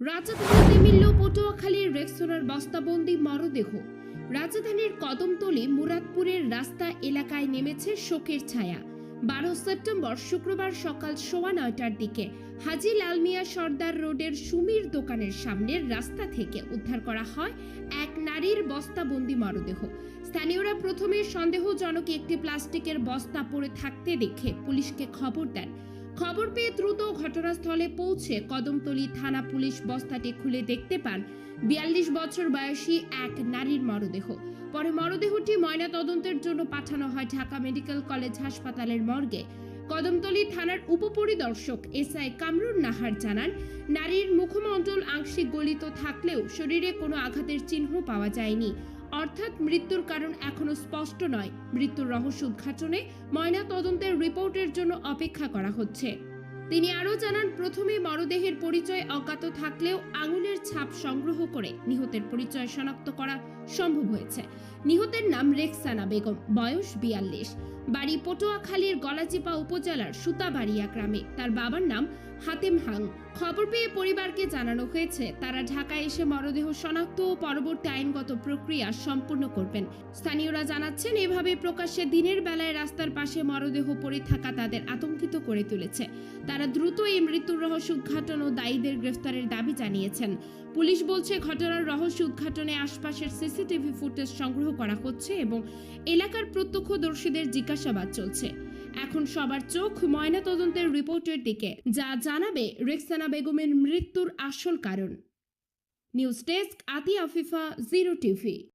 রাজধানীতে মিলল পটুয়াখালীর রেক্সোনার মরদেহ। রাজধানীর মুরাদপুরের রাস্তা এলাকায় নেমেছে শোকের ছায়া। বারো সেপ্টেম্বর শুক্রবার সকাল সোয়া নয়টার দিকে হাজি লালমিয়া সর্দার রোডের সুমির দোকানের সামনের রাস্তা থেকে উদ্ধার করা হয় এক নারীর বস্তাবন্দি মরদেহ। স্থানীয়রা প্রথমে সন্দেহজনক একটি প্লাস্টিকের বস্তা পড়ে থাকতে দেখে পুলিশকে খবর দেন। খবর পেয়ে দ্রুত ঘটনাস্থলে পৌঁছে কদমতলী থানা পুলিশ বস্তাটি খুলে দেখতে পান বিয়াল্লিশ বছর বয়সী এক নারীর মরদেহ। পরে মরদেহটি ময়নাতদন্তের জন্য পাঠানো হয় ঢাকা মেডিকেল কলেজ হাসপাতালের মর্গে। কদমতলী থানার উপপরিদর্শক এসআই কামরুন নাহার জানান, নারীর মুখমণ্ডল আংশিক গলিত থাকলেও শরীরে কোনো আঘাতের চিহ্ন পাওয়া যায়নি। অর্থাৎ মৃত্যুর কারণ এখনও স্পষ্ট নয়। মৃত্যুর রহস্য উদ্ঘাটনে ময়না তদন্তের রিপোর্টের জন্য অপেক্ষা করা হচ্ছে। তিনি আরও জানান, প্রথমে মরদেহের পরিচয় অজ্ঞাত থাকলেও আঙুলের ছাপ সংগ্রহ করে নিহতের পরিচয় শনাক্ত করা সম্ভব হয়েছে। নিহতের নাম রেক্সানা বেগম, বয়স বিয়াল্লিশ। বাড়ি পটুয়াখালীর গলাচিপা উপজেলার সুতাবাড়িয়া গ্রামে। তার বাবার নাম হাতেম হাং খবর পেয়ে পরিবারকে জানানো হয়েছে, তারা ঢাকায় এসে মরদেহ শনাক্ত ও পরবর্তী আইনগত প্রক্রিয়া সম্পূর্ণ করবেন। স্থানীয়রা জানাচ্ছেন, এভাবে প্রকাশ্যে দিনের বেলায় রাস্তার পাশে মরদেহ পড়ে থাকা তাদের আতঙ্কিত করে তুলেছে। তারা দ্রুত এই মৃত্যুর রহস্য উদ্ঘাটন ও দায়ীদের গ্রেফতারের দাবি জানিয়েছেন। পুলিশ বলছে, ঘটনার রহস্য উদ্ঘাটনে আশপাশের সিসিটিভি ফুটেজ সংগ্রহ করা হচ্ছে এবং এলাকার প্রত্যক্ষদর্শীদের জিজ্ঞাসাবাদ চলছে। এখন সবার চোখ ময়নাতদন্তের রিপোর্টের দিকে, যা জানাবে রেক্সানা বেগমের মৃত্যুর আসল কারণ। নিউজ ডেস্ক আতি আফিফা, জিরো টিভি।